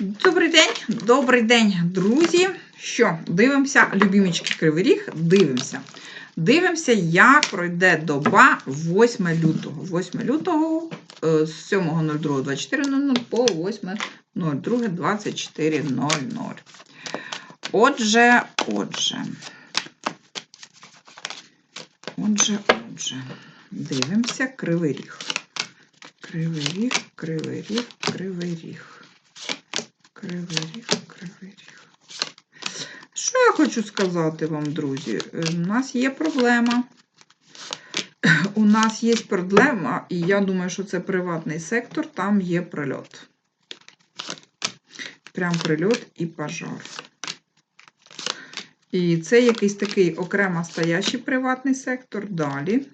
Добрий день, добрий день, друзі. Що, дивимося, любімічки Кривий Ріг, дивимося. Дивимося, як пройде доба 8 лютого. 8 лютого е, з 7.02.24.00 по 8.02.24.00. Отже, отже. Отже, отже. Дивимося Кривий Ріг. Кривий Ріг, Кривий Ріг, Кривий Ріг. Кривий ріг, кривий ріг. Що я хочу сказати вам, друзі? Е, У нас є проблема. У нас є проблема, і я думаю, що це приватний сектор, там є прильот. Прям прильот і пожар. І це якийсь такий окремо стоящий приватний сектор. Далі.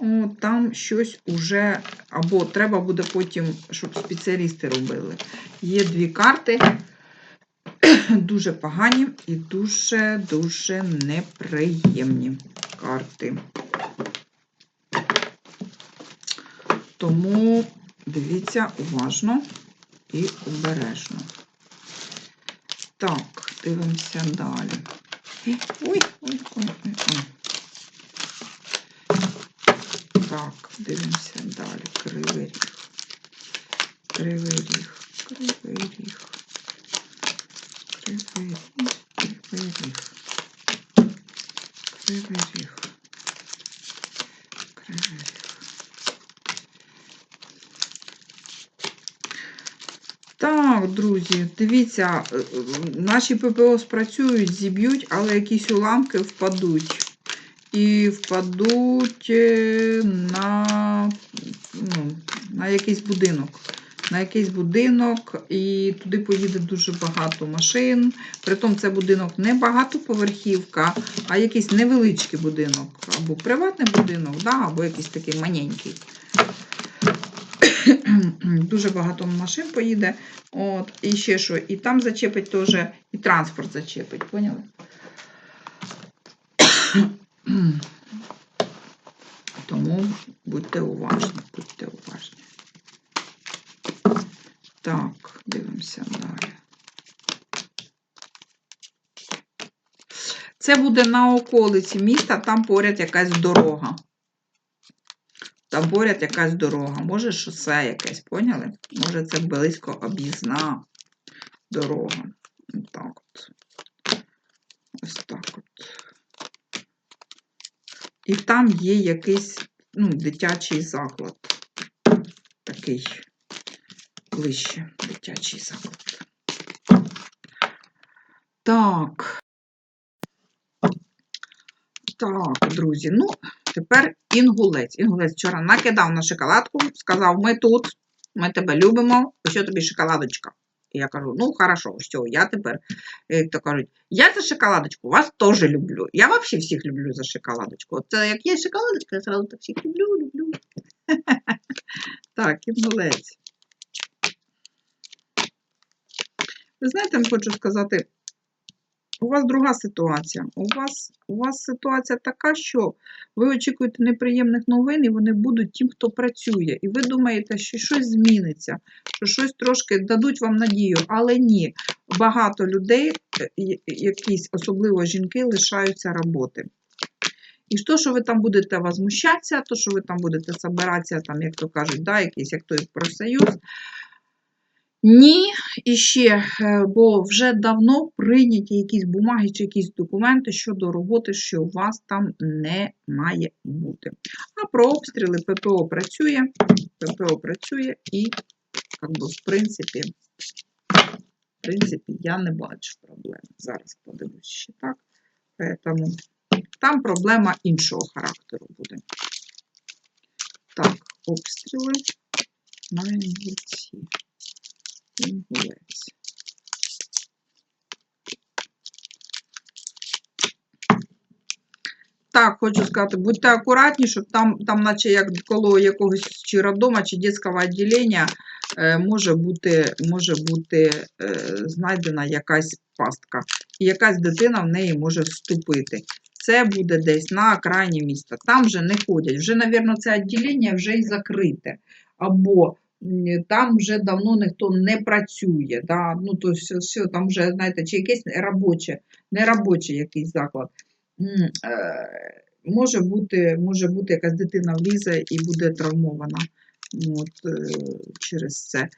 О, там щось уже, або треба буде потім, щоб спеціалісти робили. Є дві карти, дуже погані і дуже-дуже неприємні карти. Тому дивіться уважно і обережно. Так, дивимося далі. Ой, ой, ой, ой, ой. Так, дивимося далі. Кривий ріг. Кривий ріг. Кривий ріг. Кривий ріг. Кривий ріг. Кривий ріг. Кривий ріг. Так, друзі, дивіться, е, е, наші ППО спрацюють, зіб'ють, але якісь уламки впадуть. І впадуть е, на, ну, на якийсь будинок. На якийсь будинок, і туди поїде дуже багато машин. Притом це будинок не багатоповерхівка, а якийсь невеличкий будинок. Або приватний будинок, да, або якийсь такий маленький. Дуже багато машин поїде. От, І ще що, і там зачепить теж, і транспорт зачепить, поняли? Тому будьте уважні, будьте уважні. Так, дивимося далі. Це буде на околиці міста, там поряд якась дорога. Там поряд якась дорога. Може, шосе якесь, поняли? Може, це близько об'їзна дорога. Так. Ось так. І там є якийсь ну, дитячий заклад. Такий ближче дитячий заклад. Так. Так, друзі, ну, тепер інгулець. Інгулець вчора накидав на шоколадку, сказав, ми тут, ми тебе любимо, що тобі шоколадочка. І я кажу, ну, хорошо, все, я тепер, то кажуть, я за шоколадочку вас теж люблю. Я взагалі всіх люблю за шоколадочку. От як є шоколадочка, я сразу так всіх люблю, люблю. Так, і молець. Ви знаєте, я хочу сказати, у вас друга ситуація. У вас, у вас ситуація така, що ви очікуєте неприємних новин, і вони будуть тим, хто працює. І ви думаєте, що щось зміниться, що щось трошки дадуть вам надію, але ні. Багато людей, е, якісь, особливо жінки, лишаються роботи. І то, що ви там будете возмущатися, то, що ви там будете собиратися, там, як то кажуть, да, якийсь як той профсоюз. Ні, і ще, е, бо вже давно прийняті якісь бумаги чи якісь документи щодо роботи, що у вас там не має бути. А про обстріли ППО працює, ППО працює і, як би, в принципі, в принципі, я не бачу проблем. Зараз подивлюсь ще так. Тому там проблема іншого характеру буде. Так, обстріли на інгульці. Інгулець. Так, хочу сказати, будьте акуратні, щоб там, там наче як коло якогось чи роддома, чи дитячого відділення е, може бути, може бути е, знайдена якась пастка. І якась дитина в неї може вступити. Це буде десь на окраїні міста. Там вже не ходять. Вже, мабуть, це відділення вже і закрите. Або там вже давно ніхто не працює. Да? Ну, то все, там вже, знаєте, чи якесь робоче, неробочий якийсь заклад. Е, Може бути, може бути, якась дитина влізе і буде травмована от, е, через це.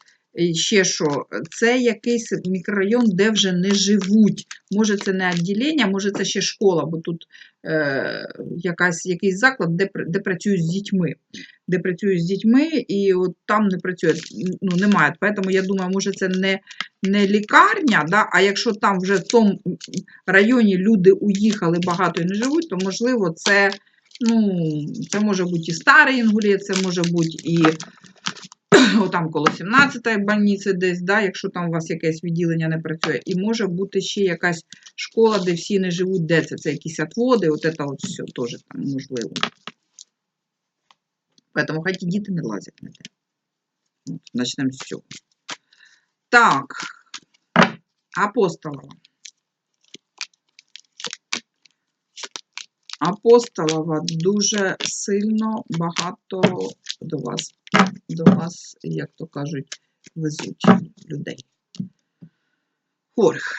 Ще що, це якийсь мікрорайон, де вже не живуть. Може, це не відділення, може, це ще школа, бо тут е, якась, якийсь заклад, де, де працюють з дітьми. Де працюють з дітьми, і от там не працює, ну, немає. Тому я думаю, може, це не, не лікарня, да? а якщо там вже в тому районі люди уїхали багато і не живуть, то можливо це, ну, це може бути і старий інгулець, це може бути і отам коло 17-ї больниці десь, да, якщо там у вас якесь відділення не працює. І може бути ще якась школа, де всі не живуть, де це? Це якісь отводи, от це от все теж там можливо. Поэтому ті діти не лазять на те. Начнемо з цього. Так, апостолова. Апостолова дуже сильно багато до вас, до вас, як то кажуть, везуть людей. Хорх.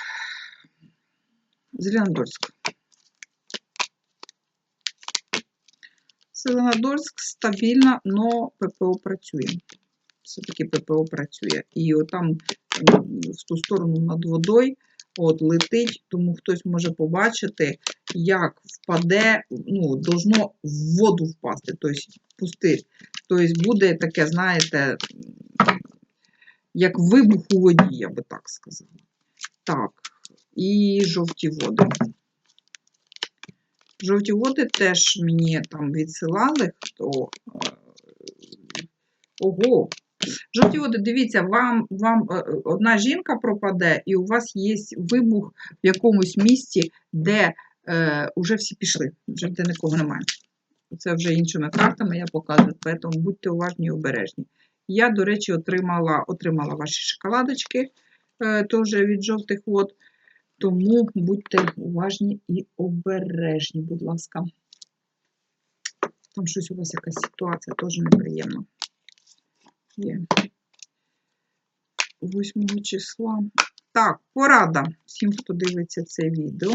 Зеленодольськ. Зеленодольськ стабільно, но ППО працює. Все-таки ППО працює. І отам м, в ту сторону над водою от, летить, тому хтось може побачити, як впаде, ну, должно в воду впасти, тобто пустир. Тобто буде таке, знаєте, як вибух у воді, я би так сказала. Так, і жовті води. Жовті води теж мені там відсилали, хто. е, Ого! Жовті води, дивіться, вам, вам е, одна жінка пропаде, і у вас є вибух в якомусь місці, де е, вже всі пішли, вже де нікого немає. Це вже іншими картами я показую, тому будьте уважні і обережні. Я, до речі, отримала, отримала ваші шоколадочки е, теж від жовтих вод. Тому будьте уважні і обережні, будь ласка. Там щось у вас якась ситуація теж неприємна. Є. 8 числа. Так, порада всім, хто дивиться це відео.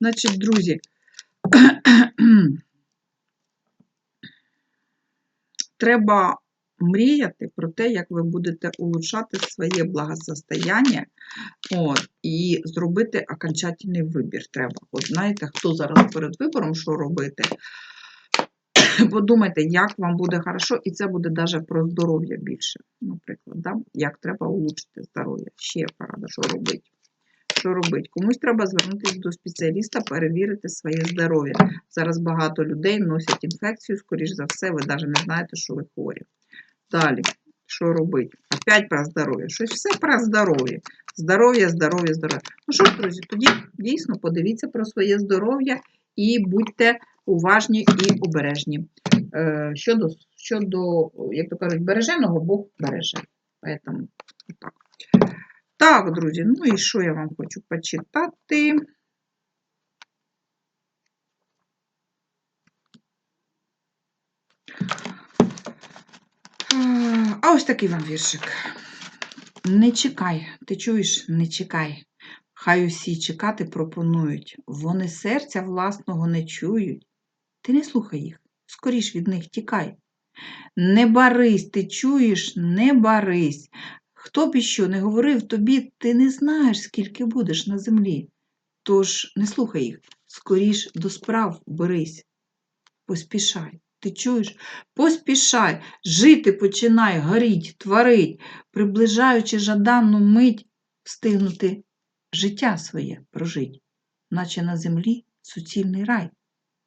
Значить, друзі, треба мріяти про те, як ви будете улучшати своє благосостояння от, і зробити окончательний вибір. Треба. От знаєте, хто зараз перед вибором, що робити, подумайте, як вам буде хорошо, і це буде навіть про здоров'я більше, наприклад, да? як треба улучшити здоров'я. Ще порада, що робити. Що робити? Комусь треба звернутися до спеціаліста, перевірити своє здоров'я. Зараз багато людей носять інфекцію, скоріш за все, ви навіть не знаєте, що ви хворі. Далі, що робити? Опять про здоров'я. Щось все про здоров'я. Здоров'я, здоров'я, здоров'я. Ну що ж, друзі, тоді дійсно подивіться про своє здоров'я і будьте уважні і обережні. Е, Щодо, щодо, як то кажуть, береженого, Бог береже. Поэтому, так. так, друзі, ну і що я вам хочу почитати? Е, А ось такий вам віршик. Не чекай, ти чуєш, не чекай. Хай усі чекати пропонують. Вони серця власного не чують. Ти не слухай їх, скоріш від них тікай. Не барись, ти чуєш, не барись. Хто б іщо не говорив тобі, ти не знаєш, скільки будеш на землі. Тож не слухай їх, скоріш до справ берись. Поспішай, ти чуєш? Поспішай, жити починай, горіть, творить, приближаючи жадану мить, встигнути життя своє прожить, наче на землі суцільний рай,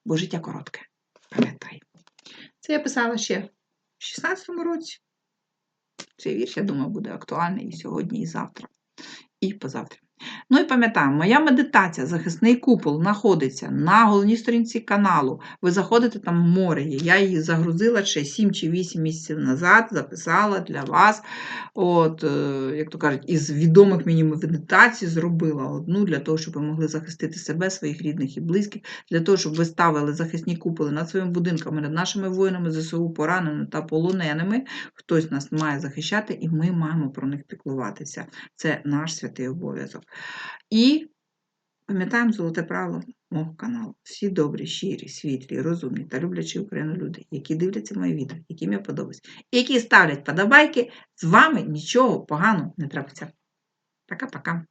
бо життя коротке, пам'ятай. Це я писала ще в 16-му році. Цей вірш, я думаю, буде актуальний і сьогодні, і завтра, і позавтра. Ну і пам'ятаємо, моя медитація, захисний купол, знаходиться на головній сторінці каналу. Ви заходите там в море. Я її загрузила ще 7 чи 8 місяців назад, записала для вас. От, е, як то кажуть, із відомих мені медитацій зробила одну для того, щоб ви могли захистити себе, своїх рідних і близьких, для того, щоб ви ставили захисні куполи над своїми будинками, над нашими воїнами ЗСУ, пораненими та полоненими. Хтось нас має захищати, і ми маємо про них піклуватися. Це наш святий обов'язок. І пам'ятаємо золоте правило мого каналу. Всі добрі, щирі, світлі, розумні та люблячі Україну люди, які дивляться мої відео, яким я подобаюсь, які ставлять подобайки, з вами нічого поганого не трапиться. Пока-пока.